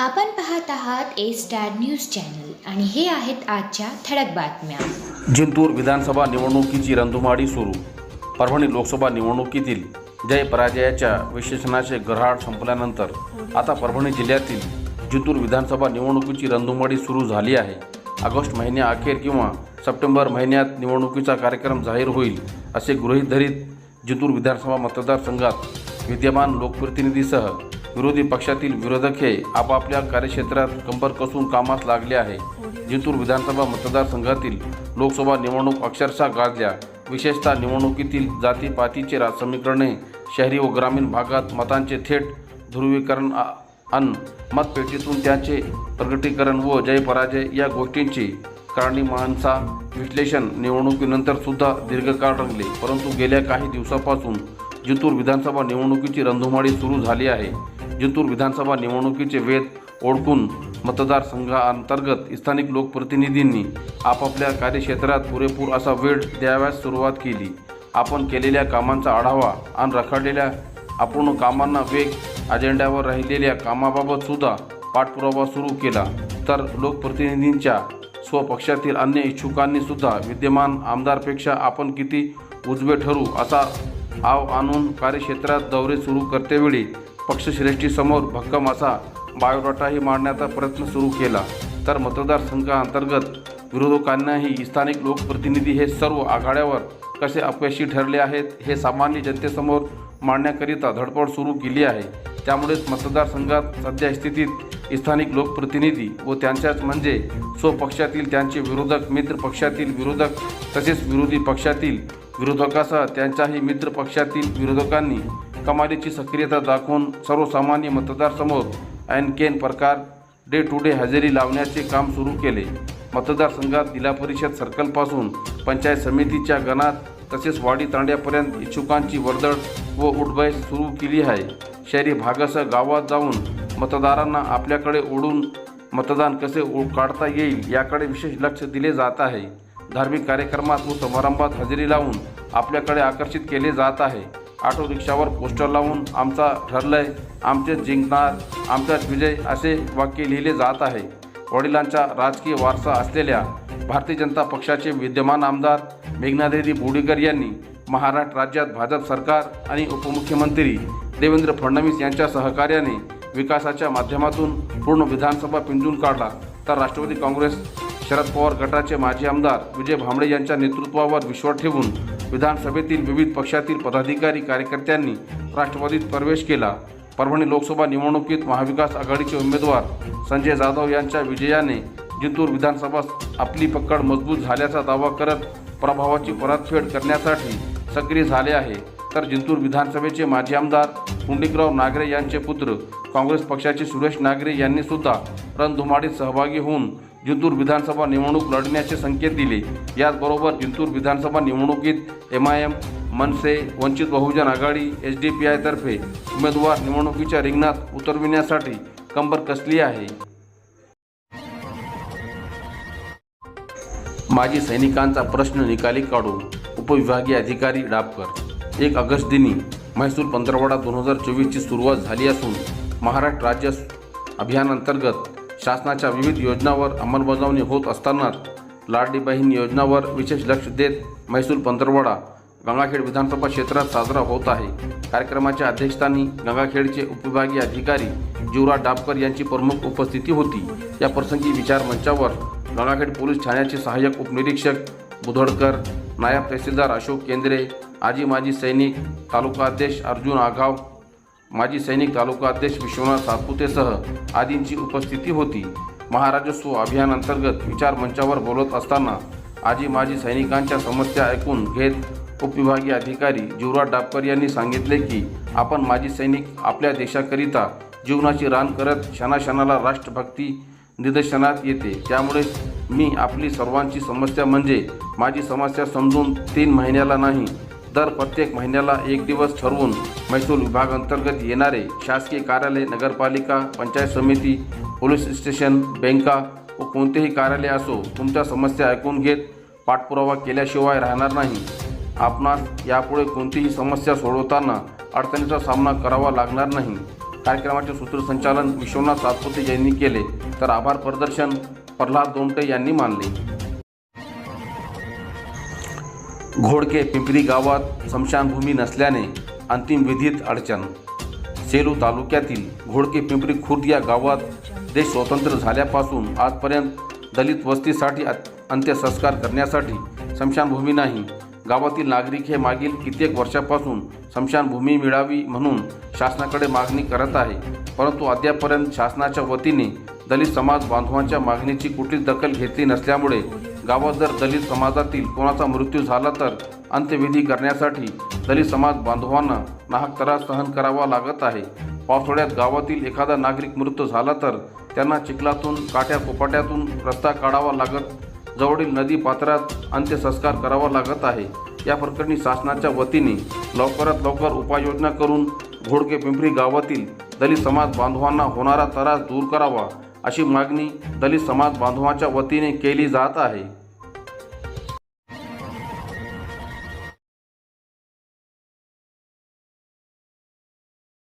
आपण पाहत आहात ए स्टार न्यूज चॅनल आणि हे आहेत आजच्या ठळक बातम्या. जिंतूर विधानसभा निवडणुकीची रंधुमाडी सुरू. परभणी लोकसभा निवडणुकीतील जय पराजयाच्या विशेषणाचे गऱ्हाड संपल्यानंतर आता परभणी जिल्ह्यातील जिंतूर विधानसभा निवडणुकीची रंधुमाडी सुरू झाली आहे. ऑगस्ट महिन्याअखेर किंवा सप्टेंबर महिन्यात निवडणुकीचा कार्यक्रम जाहीर होईल असे गृहीत धरीत जिंतूर विधानसभा मतदारसंघात विद्यमान लोकप्रतिनिधीसह विरोधी पक्षातील विरोधक हे आपापल्या कार्यक्षेत्रात कंबर कसून कामास लागले आहे. जिंतूर विधानसभा मतदारसंघातील लोकसभा निवडणूक अक्षरशः गाजल्या. विशेषतः निवडणुकीतील जातीपातीचे समीकरणे शहरी व ग्रामीण भागात मतांचे थेट ध्रुवीकरण अन मतपेटीतून त्याचे प्रगटीकरण व जय पराजय या गोष्टींची कारणीमांसा विश्लेषण निवडणुकीनंतर सुद्धा दीर्घकाळ रंगले. परंतु गेल्या काही दिवसापासून जिंतूर विधानसभा निवडणुकीची रंधुमाळी सुरू झाली आहे. जिंतूर विधानसभा निवडणुकीचे वेध ओळखून मतदारसंघाअंतर्गत स्थानिक लोकप्रतिनिधींनी आपापल्या कार्यक्षेत्रात पुरेपूर असा वेळ द्यावयास सुरुवात केली. आपण केलेल्या कामांचा आढावा आणि रखडलेल्या अपूर्ण कामांना वेग अजेंड्यावर राहिलेल्या कामाबाबत सुद्धा पाठपुरावा सुरू केला. तर लोकप्रतिनिधींच्या स्वपक्षातील अन्य इच्छुकांनी सुद्धा विद्यमान आमदारपेक्षा आपण किती उजवे ठरू असा आव आणून कार्यक्षेत्रात दौरे सुरू करतेवेळी पक्षश्रेष्ठीसमोर भक्कम असा बायोडाटाही मांडण्याचा प्रयत्न सुरू केला. तर मतदारसंघाअंतर्गत विरोधकांनाही स्थानिक लोकप्रतिनिधी हे सर्व आघाड्यावर कसे अपयशी ठरले आहेत हे सामान्य जनतेसमोर मांडण्याकरिता धडपड सुरू केली आहे. त्यामुळेच मतदारसंघात सध्या स्थितीत स्थानिक लोकप्रतिनिधी व त्यांच्याच म्हणजे स्वपक्षातील त्यांचे विरोधक मित्र पक्षातील विरोधक तसेच विरोधी पक्षातील विरोधकासह त्यांच्याही मित्र पक्षातील विरोधकांनी कमालीची सक्रियता दाखवून सर्वसामान्य मतदारसमोर ऐनकेन प्रकार डे टू डे हजेरी लावण्याचे काम सुरू केले. मतदारसंघात जिल्हा परिषद सर्कलपासून पंचायत समितीच्या गणात तसेच वाडी तांड्यापर्यंत इच्छुकांची वर्दळ व उठबैस सुरू केली आहे. शहरी भागासह गावात जाऊन मतदारांना आपल्याकडे ओढून मतदान कसे काढता येईल याकडे विशेष लक्ष दिले जात आहे. धार्मिक कार्यक्रमात व समारंभात हजेरी लावून आपल्याकडे आकर्षित केले जात आहे. ऑटो रिक्षावर पोस्टर लावून आमचा ठरलंय आमचे जिंकणार आमचाच विजय असे वाक्य लिहिले जात आहे. वडिलांचा राजकीय वारसा असलेल्या भारतीय जनता पक्षाचे विद्यमान आमदार मेघनादेवी बोडीकर यांनी महाराष्ट्र राज्यात भाजप सरकार आणि उपमुख्यमंत्री देवेंद्र फडणवीस यांच्या सहकार्याने विकासाच्या माध्यमातून पूर्ण विधानसभा पिंजून काढला. तर राष्ट्रवादी काँग्रेस शरद पवार गटाचे माजी आमदार विजय भांबळे यांच्या नेतृत्वावर विश्वास ठेवून विधानसभेतील विविध पक्षातील पदाधिकारी कार्यकर्त्यांनी राष्ट्रवादीत प्रवेश केला. परभणी लोकसभा निवडणुकीत महाविकास आघाडीचे उमेदवार संजय जाधव यांच्या विजयाने जिंतूर विधानसभा आपली पकड मजबूत झाल्याचा दावा करत प्रभावाची परतफेड करण्यासाठी सक्रिय झाले आहे. तर जिंतूर विधानसभेचे माजी आमदार पुंडिकराव नागरे यांचे पुत्र काँग्रेस पक्षाचे सुरेश नागरे यांनी सुद्धा रणधुमाडीत सहभागी होऊन जिंतूर विधानसभा निवडणूक लढण्याचे संकेत दिले. याचबरोबर जिंतूर विधानसभा निवडणुकीत M I M Manse Vanchit Bahujan Aghadi H D P आयतर्फे उमेदवार निवडणुकीच्या रिंगणात उतरविण्यासाठी कंबर कसली आहे? माजी सैनिकांचा प्रश्न निकाली काढून उपविभागीय अधिकारी डापकर. एक ऑगस्ट दिनी म्हैसूर पंधरवडा दोन हजार चोवीसची सुरुवात झाली असून महाराष्ट्र राज्य अभियानांतर्गत शासनाच्या विविध योजनांवर अंमलबजावणी होत असतानाच लाडली बहीण योजनावर विशेष लक्ष देत म्हैसूर पंधरवडा गंगाखेड विधानसभा क्षेत्रात साजरा होत आहे. कार्यक्रमाच्या अध्यक्षस्थानी गंगाखेडचे उपविभागीय अधिकारी जीवराज डापकर यांची प्रमुख उपस्थिती होती. या प्रसंगी विचार मंचावर गंगाखेड पोलीस ठाण्याचे सहाय्यक उपनिरीक्षक बुधडकर नायब तहसीलदार अशोक केंद्रे आजी माजी सैनिक तालुका अध्यक्ष अर्जुन आघाव माजी सैनिक तालुका अध्यक्ष विश्वनाथ सातपुतेसह आदींची उपस्थिती होती. महाराजस्व अभियानांतर्गत विचार मंचावर बोलत असताना आजी माजी सैनिकांच्या समस्या ऐकून घेत उपविभागीय अधिकारी जीवराज डापकर यांनी सांगितले की आपण माजी सैनिक आपल्या देशाकरिता जीवनाची रान करत क्षणाक्षणाला राष्ट्रभक्ती निदर्शनात येते. त्यामुळे मी आपली सर्वांची समस्या म्हणजे माझी समस्या समजून तीन महिन्याला नाही दर प्रत्येक महिन्याला एक दिवस ठरवून महसूल विभाग अंतर्गत येणारे शासकीय कार्यालय नगरपालिका पंचायत समिती पोलीस स्टेशन बँका व कोणतेही कार्यालय असो तुमच्या समस्या ऐकून घेत पाठपुरावा केल्याशिवाय राहणार नाही. आपणास यापुढे कोणतीही समस्या सोडवताना अडचणीचा सामना करावा लागणार नाही. कार्यक्रमाचे सूत्रसंचालन विश्वनाथ सातपुते यांनी केले तर आभार प्रदर्शन प्रल्हाद दोमटे यांनी मानले. घोडके पिंपरी गावात स्मशानभूमी नसल्याने अंतिम विधीत अडचण. सेलू तालुक्यातील घोडके पिंपरी खुर्द या गावात देश स्वतंत्र झाल्यापासून आजपर्यंत दलित वस्तीसाठी अंत्यसंस्कार करण्यासाठी स्मशानभूमी नाही. गावातील नागरिक हे मागील कित्येक वर्षापासून स्मशानभूमी मिळावी म्हणून शासनाकडे मागणी करत आहे. परंतु अद्यापर्यंत शासनाच्या वतीने दलित समाज बांधवांच्या मागणीची कुठलीच दखल घेतली नसल्यामुळे गावात जर दलित समाजातील कोणाचा मृत्यू झाला तर अंत्यविधी करण्यासाठी दलित समाज बांधवांना नाहक त्रास सहन करावा लागत आहे. पावसाळ्यात गावातील एखादा नागरिक मृत्यू झाला तर त्यांना चिखलातून काट्या कोपाट्यातून रस्ता काढावा लागत जवळील नदी पात्रात अंत्यसंस्कार करावा लागत आहे. या प्रकरणी शासनाच्या वतीने लवकरात लवकर उपाययोजना करून घोडके पिंपरी गावातील दलित समाज बांधवांना होणारा त्रास दूर करावा. अशी मागणी दलित समाज बांधवांच्या वतीने केली जात आहे.